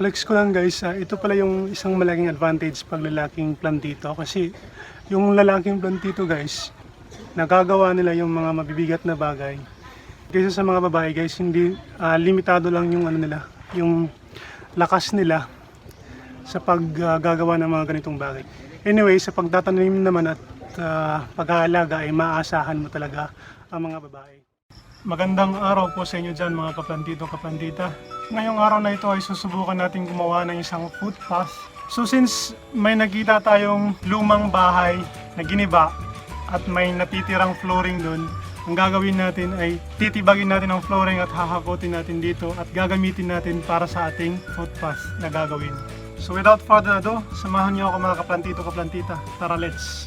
flex ko lang guys, ah, ito pala yung isang malaking advantage pag lalaking plantito kasi yung lalaking plantito guys, nagagawa nila yung mga mabibigat na bagay. Kaysa sa mga babae guys, hindi ah, limitado lang yung ano nila, yung lakas nila sa paggagawa ng mga ganitong bagay. Anyway, sa pagtatanim naman at ah, pag-aalaga ay maaasahan mo talaga ang mga babae. Magandang araw po sa inyo dyan mga kaplantito, kaplantita. Ngayong araw na ito ay susubukan natin gumawa ng isang footpath. So since may nakita tayong lumang bahay na giniba at may natitirang flooring doon, ang gagawin natin ay titibagin natin ang flooring at hahakotin natin dito at gagamitin natin para sa ating footpath na gagawin. So without further ado, samahan niyo ako mga kaplantito, kaplantita. Tara, let's!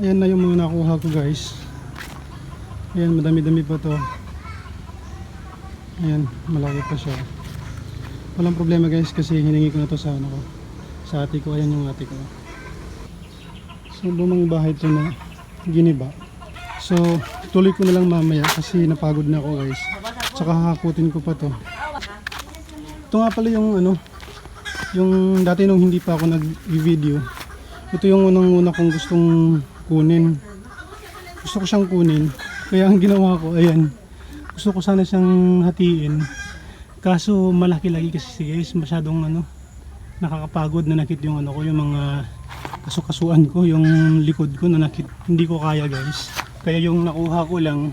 Ayan na yung mga nakuha ko guys. Ayan, madami-dami pa to. Ayan, malaki pa siya. Walang problema guys kasi hiningi ko na to sa ano ko. Sa ate ko, ayan yung ate ko. So lumang bahay to na giniba. So tuloy ko na lang mamaya kasi napagod na ako guys. Tsaka hakutin ko pa to. Ito nga pala yung ano, yung dati nung hindi pa ako nag-video. Ito yung unang-una kong gustong kunin. Gusto ko siyang kunin. Kaya ang ginawa ko, ayan. Gusto ko sana siyang hatiin. Kaso malaki lagi kasi guys, masyadong ano, nakakapagod na nakit yung ano ko, yung mga kasukasuan ko, yung likod ko na nakit. Hindi ko kaya guys. Kaya yung nakuha ko lang,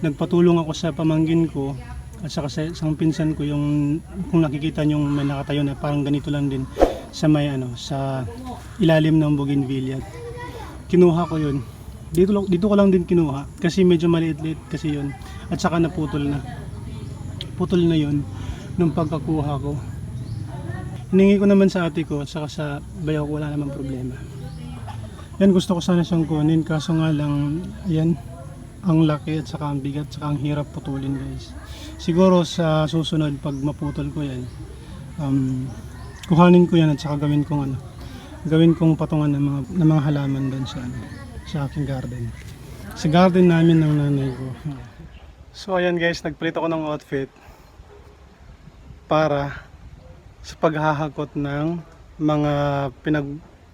nagpatulong ako sa pamangkin ko at saka sa isang pinsan ko yung kung nakikita nyo may nakatayo na parang ganito lang din sa may ano sa ilalim ng bougainvillea kinuha ko yun. Dito, dito ko lang din kinuha kasi medyo maliit-liit kasi yun. At saka naputol na. Putol na yun nung pagkakuha ko. Hiningi ko naman sa ate ko at saka sa bayaw ko wala namang problema. Yan gusto ko sana siyang kunin. Kaso nga lang ayan ang laki at saka ang bigat saka ang hirap putulin guys. Siguro sa susunod pag maputol ko yan um, kuhanin ko yan at saka gawin kong ano gawin kong patungan ng mga, ng mga halaman doon sa ano, sa aking garden. Sa garden namin ng nanay ko. So ayan guys nagpalit ako ng outfit para sa paghahakot ng mga pinag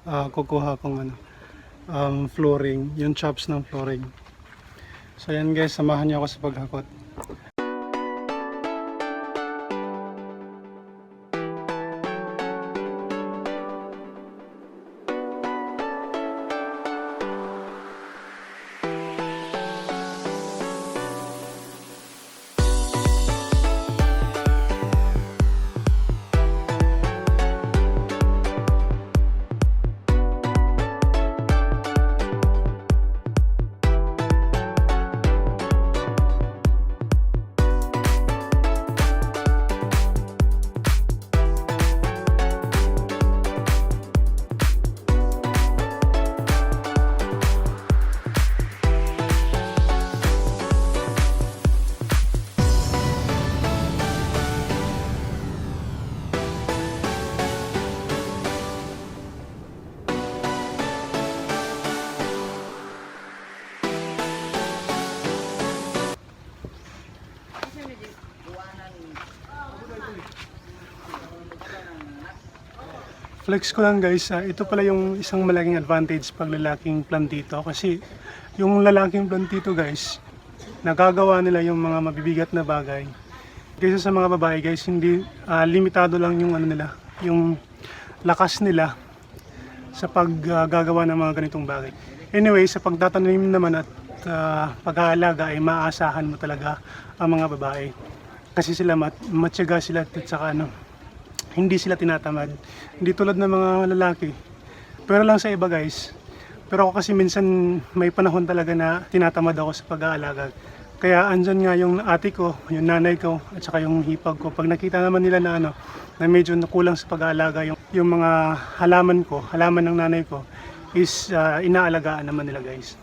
ah, kukuha kong ano um, flooring yung chops ng flooring. So ayan guys samahan niyo ako sa paghakot Flex ko lang guys, ah, ito pala yung isang malaking advantage pag lalaking plantito kasi yung lalaking plantito guys, nagagawa nila yung mga mabibigat na bagay. Kaysa sa mga babae guys, hindi ah, limitado lang yung ano nila, yung lakas nila sa paggagawa ng mga ganitong bagay. Anyway, sa pagtatanim naman at ah, pag-aalaga ay maaasahan mo talaga ang mga babae. Kasi sila mat matyaga sila at saka ano, hindi sila tinatamad. Hindi tulad ng mga lalaki. Pero lang sa iba guys. Pero ako kasi minsan may panahon talaga na tinatamad ako sa pag-aalaga. Kaya andyan nga yung ate ko, yung nanay ko, at saka yung hipag ko. Pag nakita naman nila na ano, na medyo nakulang sa pag-aalaga yung, yung mga halaman ko, halaman ng nanay ko, is ah, inaalagaan naman nila guys.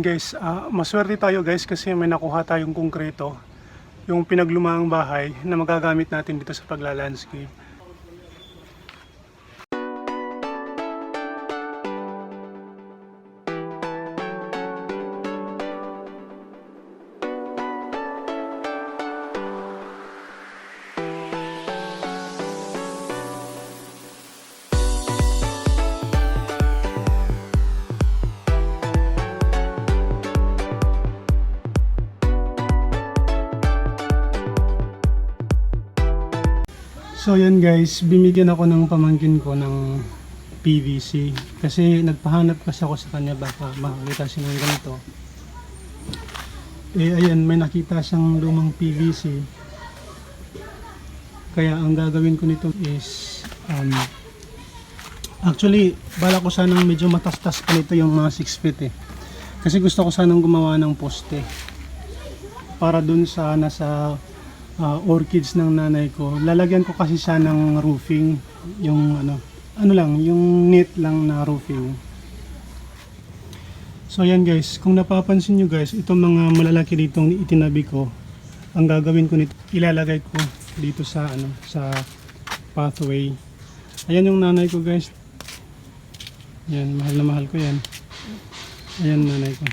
Yan guys, ah, maswerte tayo guys kasi may nakuha tayong konkreto yung pinaglumaang bahay na magagamit natin dito sa pagla-landscape. So yan guys, binigyan ako ng pamangkin ko ng PVC. Kasi nagpahanap kasi ako sa kanya baka makakita siya ng ganito. Eh ayan, may nakita siyang lumang PVC. Kaya ang gagawin ko nito is um, actually bala ko sanang medyo matastas pa nito yung mga 6 feet eh. Kasi gusto ko sanang gumawa ng poste para dun sa nasa ah, orchids ng nanay ko. Lalagyan ko kasi siya ng roofing, yung ano, ano lang, yung net lang na roofing. So yan guys, kung napapansin nyo guys, itong mga malalaki ditong itinabi ko, ang gagawin ko nito, ilalagay ko dito sa ano, sa pathway. Ayan yung nanay ko guys. Yan, mahal na mahal ko yan. Ayan nanay ko.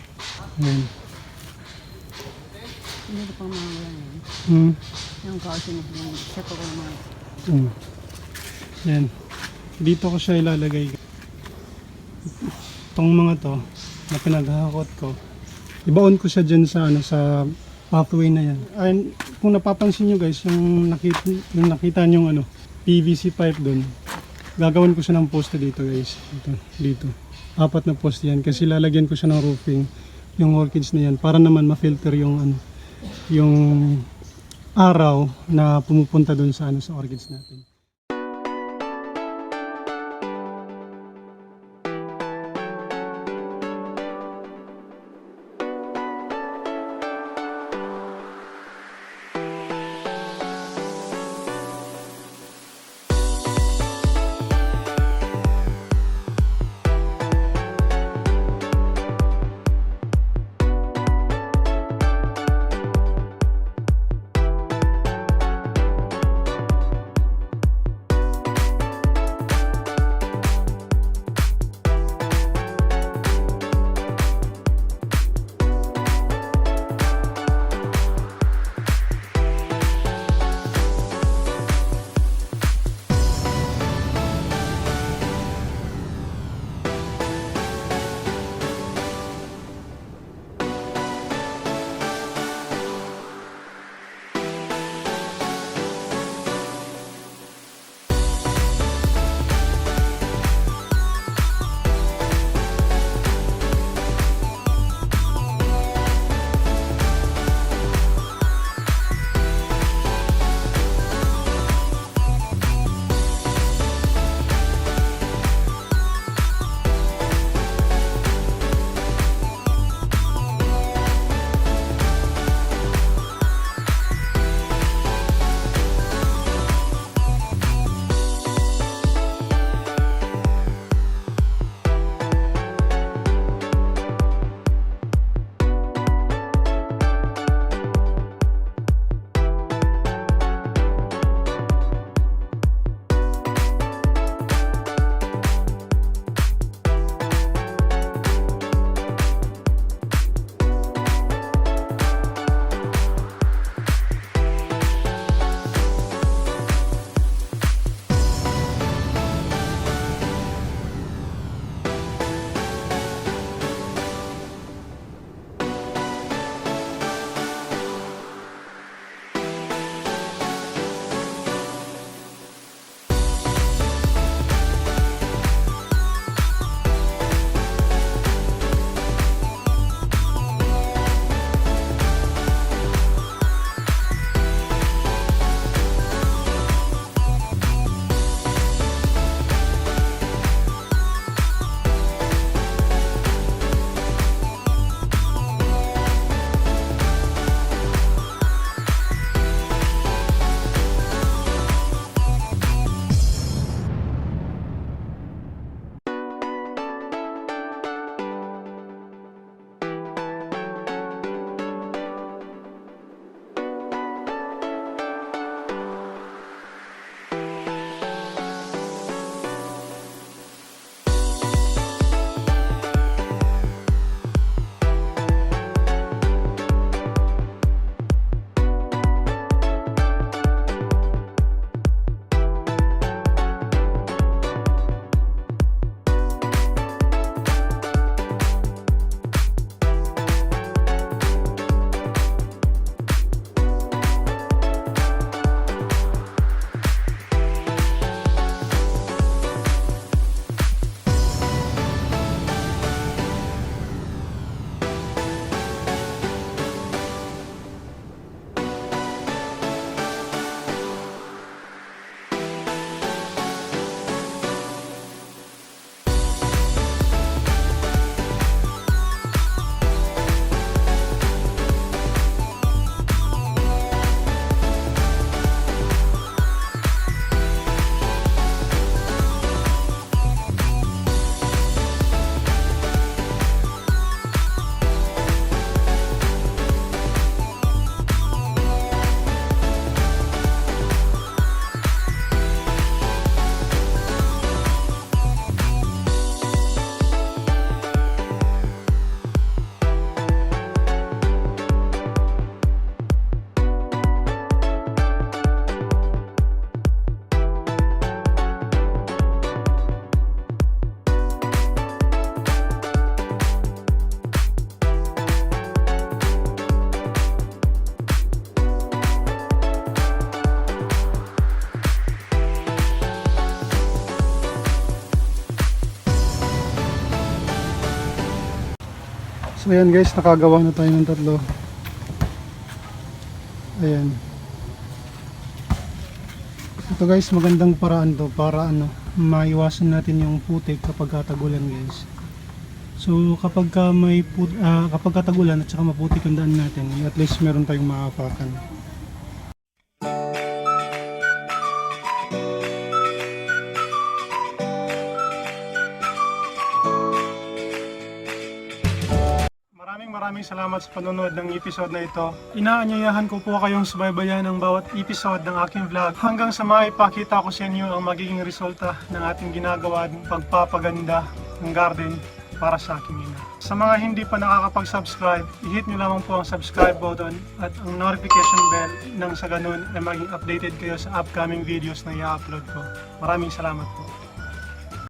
Ayan. Hindi ko pang mga. Hmm. Yung kausin mo yung ko kung mga Mm. Yan. Dito ko siya ilalagay. Itong mga to na pinaghahakot ko. Ibaon ko siya dyan sa ano sa pathway na yan. Ay, kung napapansin nyo guys, yung nakita, yung nakita nyo ano, PVC pipe doon. Gagawin ko siya ng poste dito guys. Dito, dito. Apat na poste yan kasi lalagyan ko siya ng roofing yung orchids na yan para naman ma-filter yung ano yung araw na pumupunta doon sa ano sa orchids natin. So ayan guys, nakagawa na tayo ng tatlo. Ayan. Ito guys, magandang paraan to para ano, maiwasan natin yung putik kapag katagulan guys. So kapag ka may put, ah, kapag katagulan at saka maputik ang daan natin, at least meron tayong maapakan. Maraming salamat sa panonood ng episode na ito. Inaanyayahan ko po kayong subaybayan ng bawat episode ng aking vlog hanggang sa maipakita ko sa inyo ang magiging resulta ng ating ginagawa ng pagpapaganda ng garden para sa aking ina. Sa mga hindi pa nakakapag-subscribe, i-hit nyo lamang po ang subscribe button at ang notification bell nang sa ganun ay maging updated kayo sa upcoming videos na i-upload ko. Maraming salamat po.